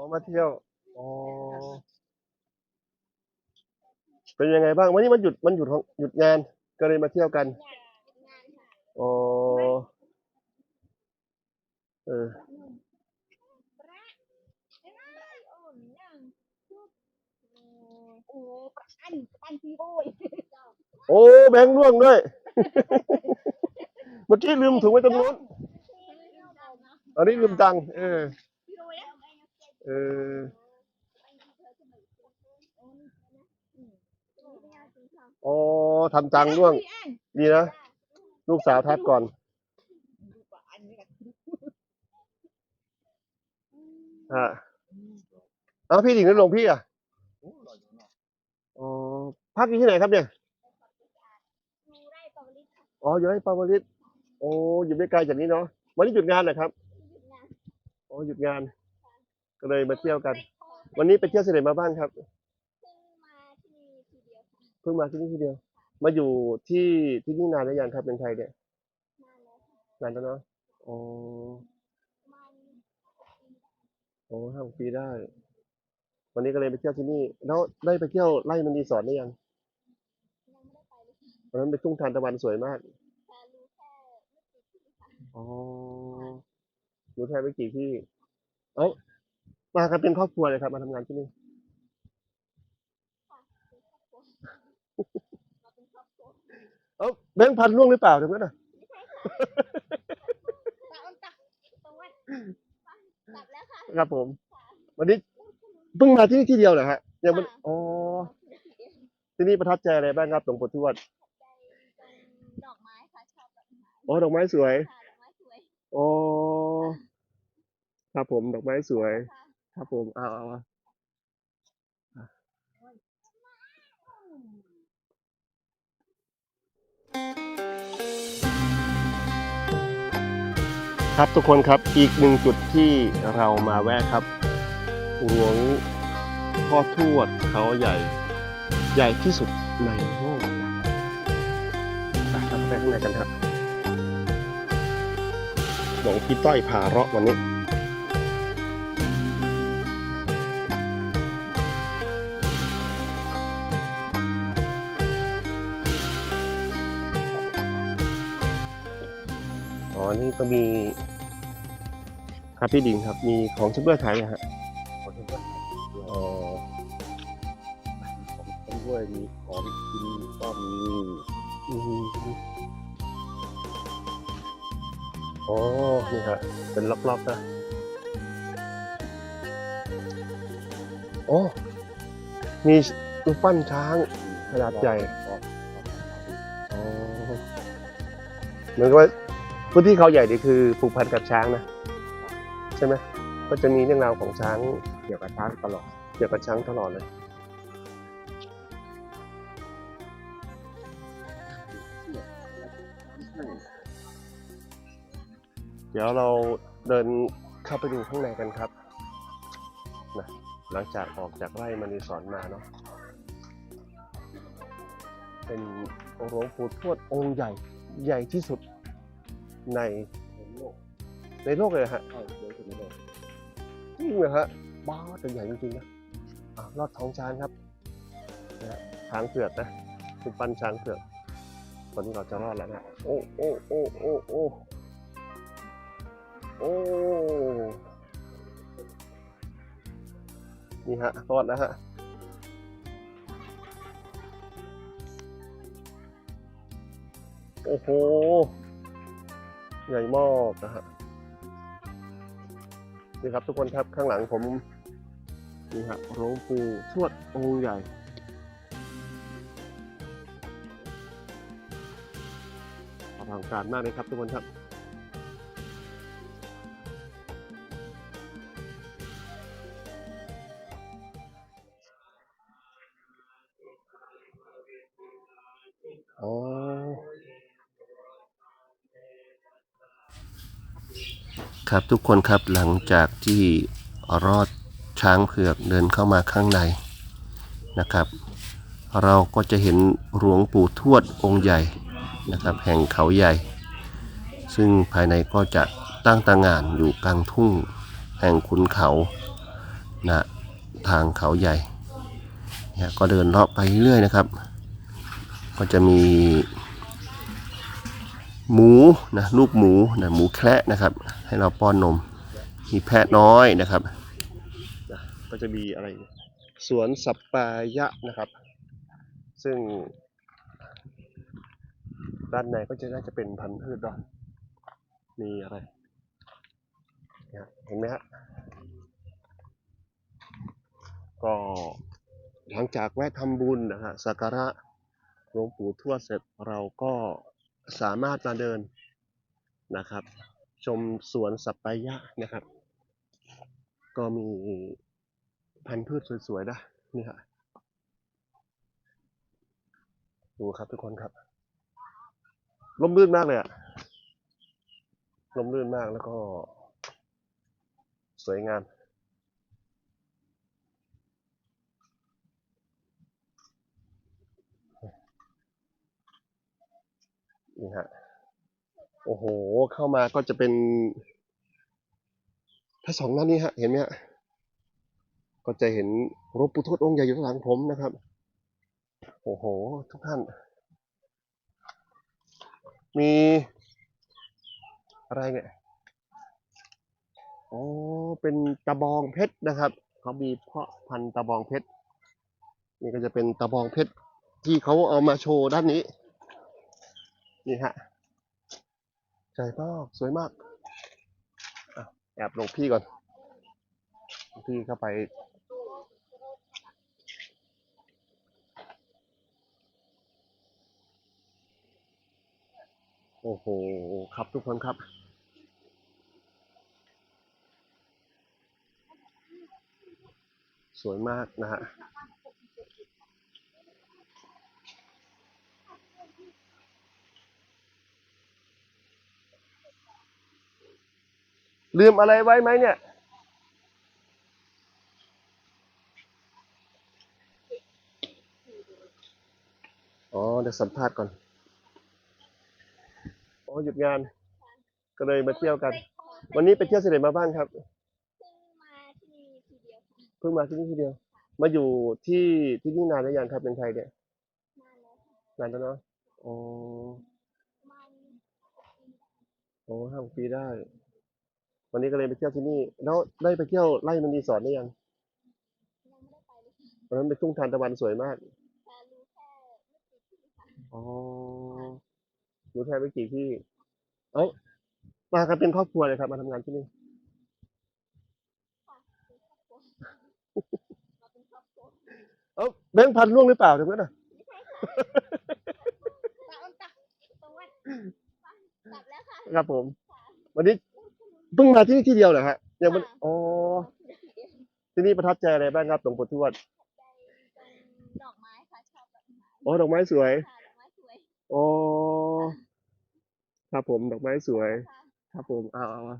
อมาเที่ยวอ๋อเป็นยังไงบ้างวันนี้มันหยุดมันหยุดของหยุดงานก็เลยมาเที่ยวกันอ๋อเออโอ้ประอันประอันพี่โอ้ยโอ้แบงค์ร่วงด้วยเมื่อกี้ลืมถุงไว้ตรงนู้นอันนี้ลืมตังค์เออพี่โอ้ยแล้ว เอออ๋อทำตังร่วง ดีนะ ลูกสาวทักก่อน ฮะเอ้าพี่ถึงได้ลงพี่อะอ๋อพักอยู่ที่ไหนครับเนี่ย อ๋อ อยู่ในปาวลิตโอ้ อยู่ไม่ไกลจากนี้เนาะ วันนี้หยุดงานเหรอครับ อ๋อ หยุดงาน ก็เลยมาเที่ยวกัน วันนี้ไปเที่ยวที่ไหนมาบ้างครับ เพิ่งมาที่นี่ทีเดียว มาอยู่ที่ที่นี่นานแล้วยังครับเป็นไทยเนี่ยนานแล้วเนาะอ๋อโอ้ห้าหกปีได้ วันนี้ก็เลยไปเที่ยวที่นี่ แล้วได้ไปเที่ยวไร่มันดีสอนได้ยังวันนั้นไปทุ่งทานตะวันสวยมากอ๋อรู้แค่ไม่กี่ที่ เอ้า มากันเป็นครอบครัวเลยครับ มาทำงานที่นี่ เอ้าแบงค์พันล่วงหรือเปล่าตรงนั้นน่ะตัดแล้วค่ะครับผม วันนี้เพิ่งมาที่นี่ที่เดียวเหรอฮะยังไม่อ๋อที่นี่ประทับใจอะไรบ้างครับหลวงปู่ทวดดอกไม้ค่ะชอบดอกไม้อ๋อดอกไม้สวยค่ะดอกไม้สวยอ๋อครับผมดอกไม้สวย ค รับผม เอาเอาเอาครับทุกคนครับอีกหนึ่งจุดที่เรามาแวะครับหลวงพ่อทวดเขาใหญ่ ใหญ่ที่สุดในโลกนะไปครับไปข้างในกันครับหลวงพี่ต้อยพาเราะวันนี้ อ๋อ นี่ก็มีครับพี่ดิงครับ มีของชุบเบื่อขายไหมฮะของที่เพื่อนอ๋อของต้นด้วยมีของกินก็มีอืมอ๋อ นี่ครับเป็นล็อกๆนะ โอ้ มีรูปปั้นช้างขนาดใหญ่ อ๋อเหมือนกับว่า พื้นที่เขาใหญ่นี่คือผูกพันกับช้างนะใช่ไหมก็จะมีเรื่องราวของช้างเกี่ยวกับช้างตลอดเกี่ยวกับช้างตลอดเลยเดี๋ยวเราเดินเข้าไปดูข้างในกันครับนะหลังจากออกจากไร่มณีสอนมาเนาะเป็นหลวงปู่ทวดองค์ใหญ่ใหญ่ที่สุด ในในโลกในโลกเลยเหรอฮะเข้าเยอะสุดในโลกจริงเหรอฮะบ้าแต่ใหญ่จริงๆนะอะรอดท้องช้างครับนะฮะช้างเผือกนะคุณปั้นช้างเผือกวันนี้เราจะรอดแล้วนะโอ้โอ้โอ้โอ้โอ้โอ้นี่ฮะรอดแล้วฮะโอ้โห ใหญ่มากนะฮะนี่ครับทุกคนครับข้างหลังผมนี่ฮะหลวงปู่ทวดองค์ใหญ่อลังการมากเลยครับทุกคนครับ ครับทุกคนครับหลังจากที่รอดช้างเผือกเดินเข้ามาข้างในนะครับ เราก็จะเห็นหลวงปู่ทวดองค์ใหญ่นะครับ แห่งเขาใหญ่ ซึ่งภายในก็จะตั้งตางานอยู่กลางทุ่งแห่งขุนเขานะทางเขาใหญ่เนี่ยก็เดินเลาะไปเรื่อยนะครับ ก็จะมี หมูนะลูกหมูนะหมูแคระนะครับ ให้เราป้อนนม มีแพะน้อยนะครับนะก็จะมีอะไร สวนสัปปายะนะครับ ซึ่งด้านในก็จะน่าจะเป็นพันธุ์พืชดอกมีอะไรเนี่ยเห็นไหมฮะก็หลังจากแวะทำบุญนะฮะสักการะหลวงปู่ทวดเสร็จเราก็ สามารถมาเดินนะครับ ชมสวนสัปปายะนะครับ ก็มีพันธุ์พืชสวยๆนะนี่ฮะดูครับทุกคนครับลมรื่นมากเลยอะลมรื่นมากแล้วก็ สวยงาม นี่ฮะ โอ้โห เข้ามาก็จะเป็น ถ้าสองนั้นนี่ฮะ เห็นไหมฮะ ก็จะเห็นหลวงปู่ทวดองค์ใหญ่อยู่ข้างหลังผมนะครับ โอ้โห ทุกท่าน มีอะไรเนี่ยอ๋อ เป็นตะบองเพชรนะครับเขามีเพาะพันธุ์ตะบองเพชร นี่ก็จะเป็นตะบองเพชรที่เขาเอามาโชว์ด้านนี้ นี่ฮะใหญ่มากสวยมากอแอบลงพี่ก่อน พี่เข้าไป โอ้โห ครับทุกคนครับสวยมากนะฮะ ลืมอะไรไว้ไหมเนี่ย อ๋อ เดี๋ยวสัมภาษณ์ก่อน อ๋อ หยุดงาน ก็เลยมาเที่ยวกัน วันนี้ไปเที่ยวที่ไหนมาบ้างครับเพิ่งมาที่นี่ทีเดียวค่ะเพิ่งมาที่นี่ทีเดียว มาอยู่ที่ที่นี่นานแล้วยังครับเป็นไทยเนี่ย นานแล้วค่ะนานแล้วเนาะ อ๋อประมาณโอ้ห้าหกปีได้ วันนี้ก็เลยไปเที่ยวที่นี่ แล้วได้ไปเที่ยวไร่มันรีสอร์ทได้ยังยังไม่ได้ไปเลยค่ะวันนั้นเป็นทุ่งทานตะวันสวยมาก แต่รู้แค่ไม่กี่ที่ค่ะอ๋อรู้แทนไปกี่ที่ เอ้ามากันเป็นครอบครัวเลยครับ มาทำงานที่นี่ ค่ะเป็นครอบครัวมาเป็นครอบครัวเอ้าแบงค์พันล่วงหรือเปล่าถึงนั้นน่ะตาอ้นตักตรงวันกลับแล้วค่ะ ครับผม วันนี้ เพิ่งมาที่นี่ที่เดียวเหรอฮะยังไม่ค่ะอ๋อที่นี่ประทับใจอะไรบ้างครับหลวงปู่ทวดใจตรงดอกไม้ค่ะชอบดอกไม้อ๋อดอกไม้สวยค่ะดอกไม้สวยอ๋อครับผมดอกไม้สวย ค่ะ ครับผมเอาเอาเอา